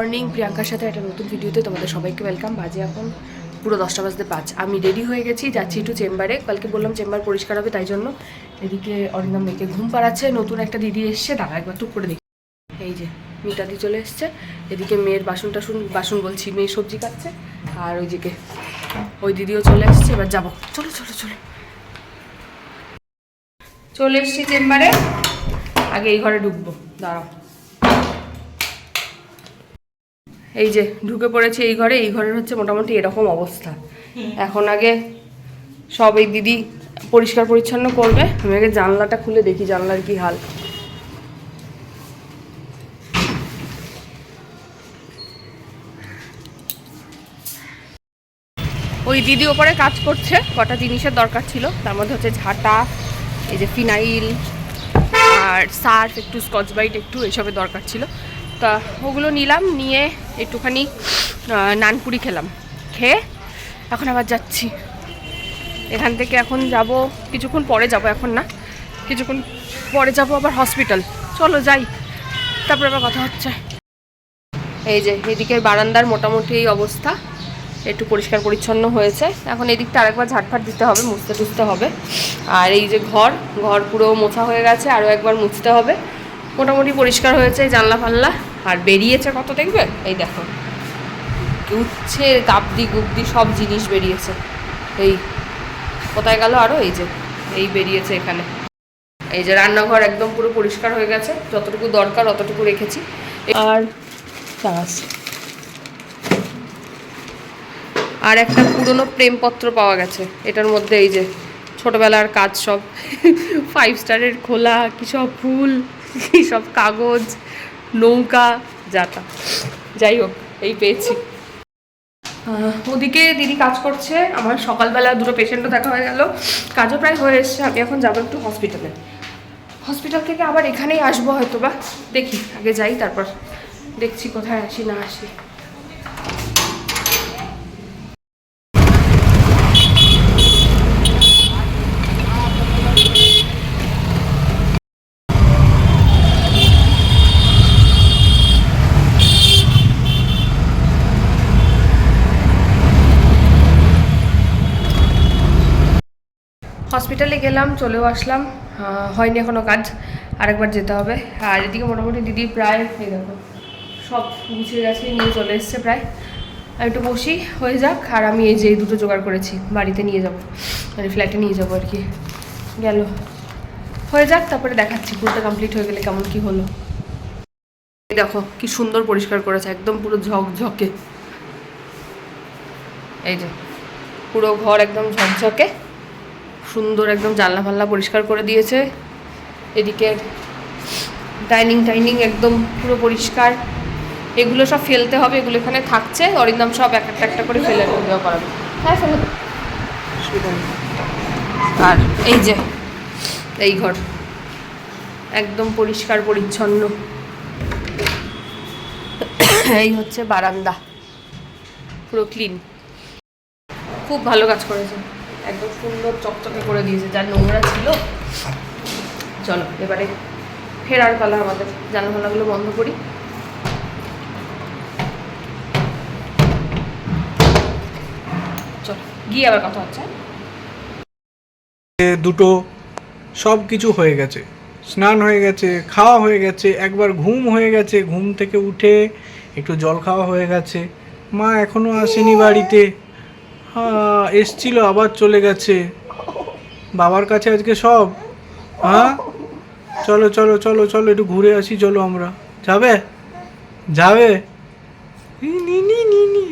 Morning, প্রিয়াঙ্কার সাথে একটা নতুন ভিডিওতে তোমাদের সবাইকে ওয়েলকাম বাজে এখন পুরো দশটা বাজতে পাঁচ। আমি রেডি হয়ে গেছি, যাচ্ছি একটু চেম্বারে। কালকে বললাম চেম্বার পরিষ্কার হবে, তাই জন্য এদিকে অরিন্দম মেয়েকে ঘুম পাড়াচ্ছে। নতুন একটা দিদি এসছে দাঁড়া একবার টুক করে দেখি। এই যে মিতাদি চলে এসছে। এদিকে মেয়ের বাসন টাসন বাসন বলছি, মেয়ে সবজি কাটছে। আর ওইদিকে ওই দিদিও চলে এসছে, এবার যাব। চলো চলো চলো। চলে এসছি চেম্বারে। আগে এই ঘরে ঢুকবো, দাঁড়াও। এই যে ঢুকে পড়েছে এই ঘরে, এই ঘরের হচ্ছে মোটামুটি এরকম অবস্থা। এখন আগে সব এই দিদি পরিষ্কার পরিচ্ছন্ন করবে, আমি আগে জানলাটা খুলে দেখি জানলার কি হাল। ওই দিদি ওপরে কাজ করছে, কটা জিনিসের দরকার ছিল, তার মধ্যে হচ্ছে ঝাঁটা, এই যে ফিনাইল, আর সার্ফ, একটু স্কচ ব্রাইট একটু এসবের দরকার ছিল। তা ওগুলো নিলাম, নিয়ে একটুখানি নানপুরি খেলাম। খেয়ে এখন আবার যাচ্ছি। এখান থেকে এখন যাব, কিছুক্ষণ পরে যাব এখন না, কিছুক্ষণ পরে যাব আবার হসপিটাল চলো যাই, তারপরে আবার কথা হচ্ছে। এই যে, এদিকের বারান্দার মোটামুটি এই অবস্থা, একটু পরিষ্কার পরিচ্ছন্ন হয়েছে। এখন এদিকটা আরেকবার ঝাটফাট দিতে হবে, মুছতে টুছতে হবে। আর এই যে ঘর ঘর পুরো মোছা হয়ে গেছে, আরও একবার মুছতে হবে। মোটামুটি পরিষ্কার হয়েছে জানলা ফাল্লা আর বেরিয়েছে কত দেখবে? এই দেখো। উচ্ছে গাবদি গুবদি, সব জিনিস বেরিয়েছে। এই, কোথায় গেল আরও এই যে, এই বেরিয়েছে এখানে। এই যে রান্নাঘর একদম পুরো পরিষ্কার হয়ে গেছে। যতটুকু দরকার অতটুকু রেখেছি। আর চাষ আর একটা পুরনো প্রেমপত্র পাওয়া গেছে। এটার মধ্যে এই যে ছোটবেলার কাজ সব। ফাইভ স্টারের খোলা, কি সব ফুল। সব কাগজ, নৌকা, যাতা। যাই হোক, এই পেয়েছি। ওদিকে দিদি কাজ করছে, আমার সকালবেলা দুটো পেশেন্টও দেখা হয়ে গেল। কাজও প্রায় হয়ে এসছে, আমি এখন যাব একটু হসপিটালে হসপিটাল থেকে আবার এখানেই আসব হয়তো বা দেখি, আগে যাই, তারপর দেখছি কোথায় আসি, না আসি। হসপিটালে গেলাম, চলেও আসলাম। হয়নি এখনও কাজ, আরেকবার যেতে হবে। আর এদিকে মোটামুটি দিদি প্রায়, এই দেখো, সব গুছিয়ে গেছে, নিয়ে চলে এসছে প্রায়। আমি একটু বসি, হয়ে যাক। আর আমি এই যে এই দুটো জোগাড় করেছি, বাড়িতে নিয়ে যাব মানে ফ্ল্যাটে নিয়ে যাব আর কি। গেল। হয়ে যাক, তারপরে দেখাচ্ছি, পুরোটা কমপ্লিট হয়ে গেলে কেমন কি হলো। দেখো, কি সুন্দর পরিষ্কার করেছে, একদম পুরো ঝকঝকে। এই যে, পুরো ঘর একদম ঝকঝকে। সুন্দর একদম জানলা ফাল্লা পরিষ্কার করে দিয়েছে। এদিকে ডাইনিং টাইনিং একদম পুরো পরিষ্কার। এগুলো সব ফেলতে হবে, এগুলো এখানে থাকছে। অরিন্দম সব এক একটা একটা করে ফেলে দেওয়া করাবে হ্যাঁ ফেলে। আর এই যে, এই ঘর। একদম পরিষ্কার, পরিচ্ছন্ন। এই হচ্ছে বারান্দা। পুরো ক্লিন খুব ভালো কাজ করেছে। একদম সুন্দর চকচকে করে দিয়েছে যা নোংরা ছিল। চলো, এবারে ফেরার পালা আমাদের। জানালাগুলো বন্ধ করি। গিয়ে আবার কথা হচ্ছে? দুটো সব কিছু হয়ে গেছে। স্নান হয়ে গেছে, খাওয়া হয়ে গেছে, একবার ঘুম হয়ে গেছে, ঘুম থেকে উঠে একটু জল খাওয়া হয়ে গেছে। মা এখনও আসেনি বাড়িতে। হ্যাঁ এসছিল, আবার চলে গেছে। বাবার কাছে আজকে সব? হ্যাঁ? চলো চলো চলো চলো, একটু ঘুরে আসি, চলো আমরা। যাবে? যাবে?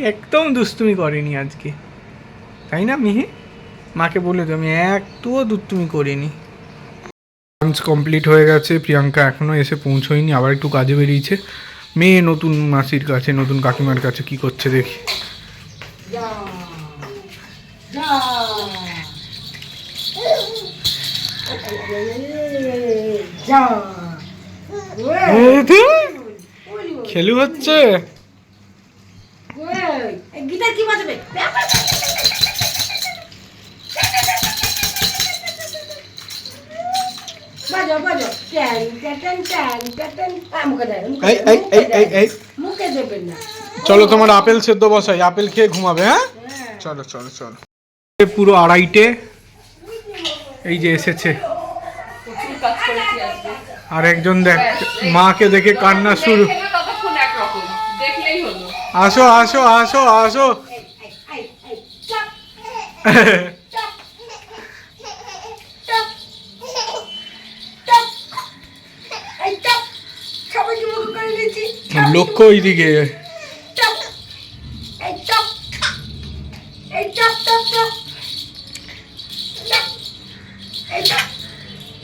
একদম দুষ্টুমি করেনি আজকে। তাই না, মিহি? মাকে বলে তো আমি একটুও দুষ্টুমি করিনি। লাঞ্চ কমপ্লিট হয়ে গেছে, প্রিয়াঙ্কা এখনও এসে পৌঁছোয়নি, আবার একটু কাজে বেরিয়েছে। মেয়ে নতুন মাসির কাছে, নতুন কাকিমার কাছে কি করছে দেখি এই তো, খেলু হচ্ছে? গিটার কি বাজবে? বাজো বাজো ট্যান ট্যান ট্যান ট্যান ট্যান মুখে দেয় এই এই এই এই এই। মুখে দেবেন না। চলো তোমার আপেল সেদ্ধ বসাই। আপেল খেয়ে ঘুমাবে হ্যাঁ? চলো চলো চলো। পুরো আড়াইটে। এই যে এসেছে। কাজ করেছি আজকে আর একজন দেখ মাকে দেখে কান্না শুরু। আসো আসো আসো আসো। লক্ষ্য এই,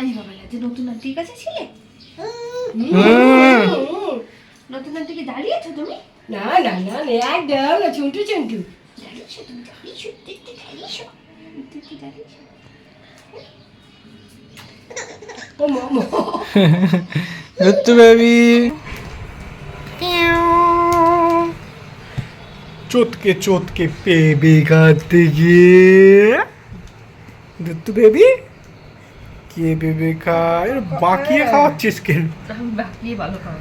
আলি বাবালি আজ নতুন আন্টির কাছে ছিলে। নতুন আন্টিকে দাঁড়িয়েছো তুমি? না না না না, একদম না চুন্টু চুন্টু। দাঁড়িয়েছো তুমি দাঁড়িয়েছো দেখতে দাঁড়িয়েছো দেখতে দাঁড়িয়েছো। ও মামা দত্তু বেবি। চটকে চটকে পেবে খাতে গিয়ে। দত্তু বেবি। কে বেবে খায় বাকিয়ে খাওয়াচ্ছিস কেন? বাকিয়ে ভালো খাওয়া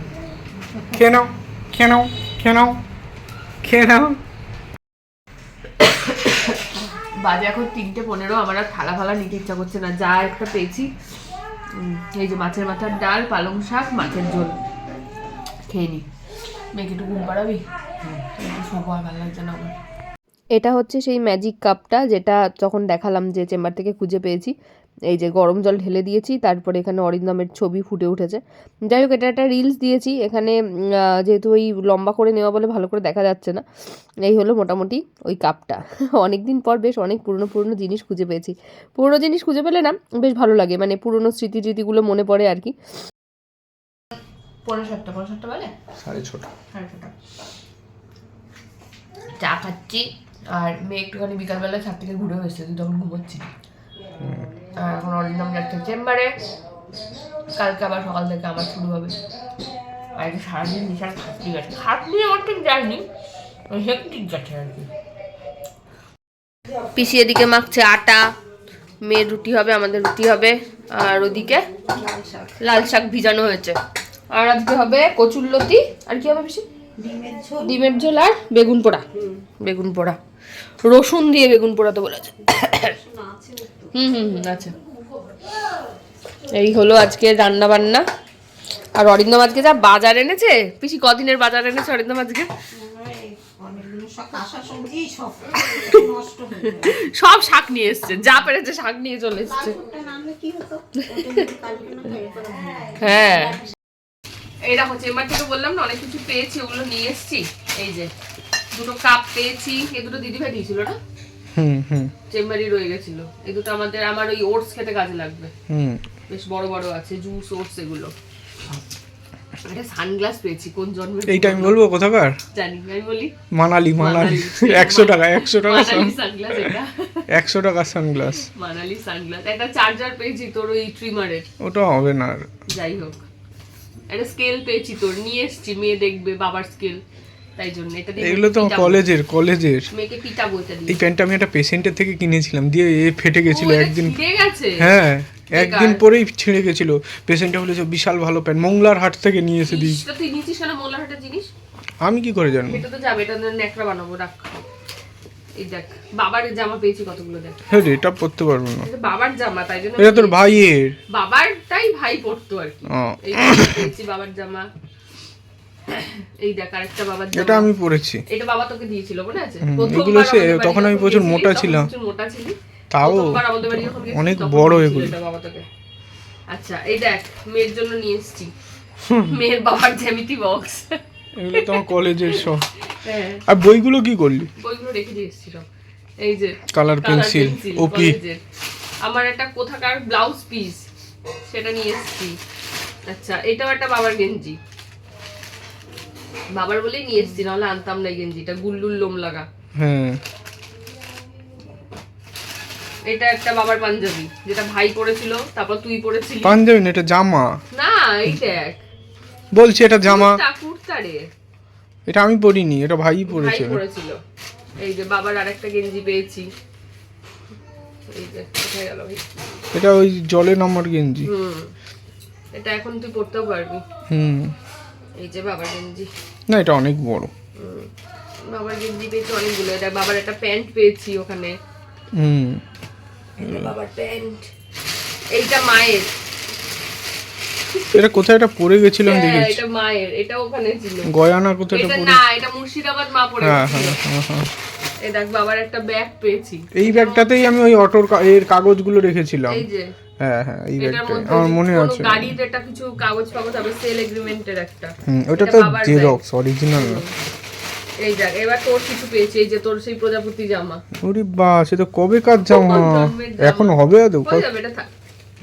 খেয়ে নাও খেয়ে নাও খেয়ে নাও খেয়ে নাও। বাজে এখন তিনটে পনেরো আমার আর থালা ফালা নিতে ইচ্ছা করছে না। যা একটা পেয়েছি। এই যে মাছের মাথার ডাল পালং শাক মাছের ঝোল। খেয়ে নি। মেয়েকে একটু ঘুম পাড়াবি? শোবো আর ভালো লাগছে না আমার এটা হচ্ছে সেই ম্যাজিক কাপটা যেটা যখন দেখালাম যে চেম্বার থেকে খুঁজে পেয়েছি এই যে গরম জল ঢেলে দিয়েছি তারপরে এখানে অরিন্দমের ছবি ফুটে উঠেছে। যাই হোক এটা একটা রিলস দিয়েছি এখানে যেহেতু ওই লম্বা করে নেওয়া বলে ভালো করে দেখা যাচ্ছে না এই হলো মোটামুটি ওই কাপটা অনেক দিন পর বেশ অনেক পুরনো পুরনো জিনিস খুঁজে পেয়েছি। পুরনো জিনিস খুঁজে পেলে না বেশ ভালো লাগে মানে পুরনো স্মৃতি স্মৃতিগুলো মনে পড়ে আর কি। পনেরো সাতটা পনেরো সাতটা বলে সাড়ে ছটা। সাড়ে ছটা। চা খাচ্ছি আর মেয়ে একটুখানি বিকালবেলা ছাদ থেকে ঘুরে হয়েছে তুই তখন ঘুমোচ্ছি আর এখন অরিন্দম যাচ্ছে চেম্বারে। কালকে আবার সকাল থেকে আমার শুরু হবে। আর এটা সারাদিন নিশার খাটনি গেছে। খাটনি আমার ঠিক যায়নি হেকটিক গেছে আর কি। পিসি এদিকে মাখছে আটা মেয়ের রুটি হবে আমাদের রুটি হবে আর ওদিকে লাল শাক ভিজানো হয়েছে। আর আজকে হবে কচুরলতি আর কি হবে বেশি ডিমের ঝোল। আর বেগুন পোড়া। বেগুন পোড়া। রসুন দিয়ে বেগুন পোড়া তো বলেছে। হুম হুম আছে এই হলো আজকে রান্না বান্না আর অরিন্দম আজকে যা বাজার এনেছে? পিসি কদিনের বাজার এনেছে অরিন্দম আজকে? সব শাক নিয়ে এসছে, যা পেরেছে শাক নিয়ে চলে এসছে। হ্যাঁ। এই দেখো, চেম্বার থেকে বললাম না, অনেক কিছু পেয়েছি, ওগুলো নিয়ে এসেছি। এই যে, দুটো কাপ পেয়েছি এই দুটো দিদি ভাই দিয়েছিল, না? চেম্বারই রয়ে গেছিল। এই দুটো আমাদের আমার ওই ওটস খেতে কাজে লাগবে। বেশ বড় বড় আছে জুস ওটস এগুলো। একটা সানগ্লাস পেয়েছি কোন জন্মের এইটা আমি বলব কোথাকার? জানি আমি বলি মানালি মানালি। মানালি। একশো টাকা একশো টাকা সানগ্লাস এটা। একশো টাকা সানগ্লাস। মানালি সানগ্লাস। একটা চার্জার পেয়েছি তোর ওই ট্রিমারের ওটা হবে না আর। যাই হোক। একটা স্কেল পেয়েছি তোর নিয়ে এসেছি মেয়ে দেখবে বাবার স্কেল তাই জন্য এটা দিয়ে এগুলো তো কলেজের কলেজের। মেয়েকে পিটাবো এটা দিয়ে। এই প্যান্টটা আমি একটা পেশেন্টের থেকে কিনেছিলাম দিয়ে এ ফেটে গেছিল একদিন। হ্যাঁ একদিন পরেই ছিঁড়ে গেছিল। পেশেন্টটা বলেছে বিশাল ভালো প্যান্ট মংলার হাট থেকে নিয়ে এসে দিই তুই নিচিস কেন? মোল্লাহাটের জিনিস? আমি কি করে জানব? এটা তো যাবে এটা ন্যাকড়া বানাবো রাখ। এই দেখ বাবার জামা পেয়েছি কতগুলো দেখ। হ্যাঁ রে, এটা পরতে পারব না। বাবার জামা তাই জন্য এটা তোর ভাইয়ের। বাবারটাই ভাই পড়তো আর কি। এই পেয়েছি বাবার জামা। এই দেখ আরেকটা বাবার এটা আমি পরেছি এটা বাবা তোকে দিয়েছিল মনে আছে এগুলো সে- তখন আমি প্রচুর মোটা ছিলাম। প্রচুর মোটা ছিলি। তাও অনেক বড় এগুলো। বাবা তোকে। আচ্ছা এই দেখ মেয়ের জন্য নিয়ে এসেছি। মেয়ের বাবার জ্যামিতি বক্স এগুলো তো কলেজের সব। হ্যাঁ। আর বইগুলো কি করলি? বইগুলো রেখে দিয়ে এসেছি সব এই যে কালার পেন্সিল ওপি আমার একটা কোথাকার ব্লাউজ পিস সেটা নিয়ে এসেছি। আচ্ছা এটাও একটা বাবার গেঞ্জি। বাবার বলেই নিয়ে এসছি নাহলে আনতাম না গেঞ্জিটা গুল্লুর লোম লাগা। হ্যাঁ এটা একটা বাবার পাঞ্জাবি যেটা ভাই পরেছিল তারপর তুই পরেছিলি। পাঞ্জাবি না এটা জামা। না এই দেখ। বলছি এটা জামা। কুর্তা রে। এটা আমি পরিনি এটা ভাই ভাই পরেছিল। এই যে বাবার আরেকটা গেঞ্জি পেয়েছি। এই যে কোথায় গেল? এটা ওই জলে নামার গেঞ্জি। হুম। এটা এখন তুই পরতেও পারবি। হুম। এই যে বাবার গেঞ্জি। না এটা অনেক বড়। বাবার গেঞ্জি পেয়েছি অনেকগুলো। এটা বাবার একটা প্যান্ট পেয়েছি ওখানে। হুম। বাবার প্যান্ট। এইটা মায়ের। এটা কোথায়? এটা পরে গেছিলাম হ্যাঁ, দেখেছি। এটা মায়ের। এটা ওখানে ছিল। গয়ানা কোথায় এটা পরে? না এটা মুর্শিদাবাদ মা পরে হ্যাঁ হ্যাঁ হ্যাঁ হ্যাঁ। এই দেখ বাবার একটা ব্যাগ পেয়েছি। এই ব্যাগটাতেই আমি ওই অটোর এর কাগজগুলো রেখেছিলাম। এই যে। হ্যাঁ হ্যাঁ এই ব্যাগটা আমার মনে আছে। গাড়ির একটা কিছু কাগজ ফাগজ হবে সেল এগ্রিমেন্টের একটা। হুম ওটা তো জেরক্স অরিজিনাল না এই দেখ এবার তোর কিছু পেয়েছি এই যে তোর সেই প্রজাপতি জামা। ওরে বা সে তো কবে জামা? এখন হবে আদৌ হয়ে যাবে এটা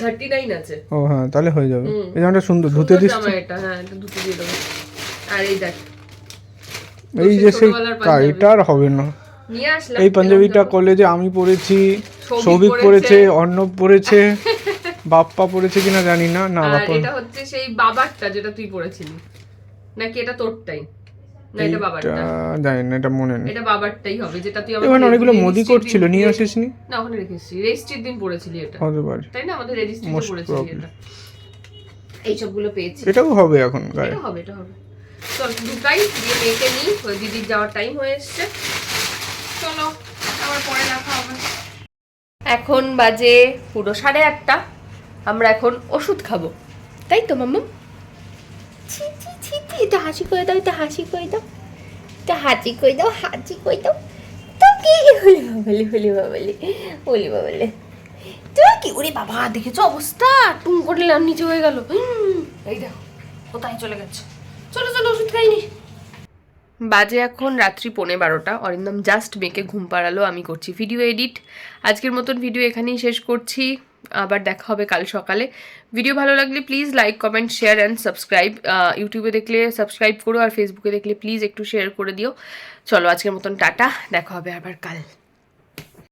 থার্টি নাইন আছে। ও হ্যাঁ তাহলে হয়ে যাবে। হুম। এই জামাটা সুন্দর ধুতে দিস এটা হ্যাঁ এটা ধুতে দিয়ে দেবো। আর এই দেখ এই যে সেই ছোটবেলার এটা আর হবে না। এই পাঞ্জাবিটা কলেজে আমি পড়েছি সৌভিক। পরেছে অর্ণব পরেছে। বাপ্পা পরেছে কিনা জানি না না আর বাপ্পা এটা হচ্ছে সেই বাবারটা যেটা তুই পড়েছিলি। নাকি এটা তোরটাই? না এটা এটা বাবারটা। জানি না এটা মনে নেই। এটা বাবারটাই হবে যেটা তুই এখানে অনেকগুলো মোদি দিন কোট ছিল নিয়ে আসিসনি? না ওখানে রেখেছি রেজিস্ট্রির দিন পড়েছিলি এটা। হতে পারে তাই না? আমাদের রেজিস্ট্রিতে Most পড়েছিলি. এটা। এইসবগুলো পেয়েছি। এটাও হবে এখন গায়ে। এটা হবে এটা হবে। চল দুটাই দিয়ে মেয়েকে নিই। দিদির যাওয়ার টাইম হয়ে এসছে। চলো আবার পরে দেখা হবে। এখন বাজে পুরো সাড়ে আটটা। আমরা এখন ওষুধ খাব। তাই তো, মাম্মা? ছি ছি ছি হাসি করে দাও এটা হাসি করে দাও। এটা হাসি করে দাও, হাসি করে দাও। তো কি হলি বাবালি হলি বাবালি হলি বাবালি। তো কি ওরে বাবা, দেখেছ অবস্থা? টুম করে নিচে হয়ে গেল। এই দেখো, কোথায় চলে গেছে? চলো চলো, ওষুধ খাইনি বাজে এখন রাত্রি পৌনে বারোটা। অরিন্দম জাস্ট মেয়েকে ঘুম পাড়ালো, আমি করছি ভিডিও এডিট আজকের মতন ভিডিও এখানেই শেষ করছি। আবার দেখা হবে কাল সকালে। ভিডিও ভালো লাগলে please like comment share and subscribe ইউটিউবে দেখলে সাবস্ক্রাইব করো আর ফেসবুকে দেখলে প্লিজ একটু শেয়ার করে দিও। চলো আজকের মতন টাটা, দেখা হবে আবার কাল।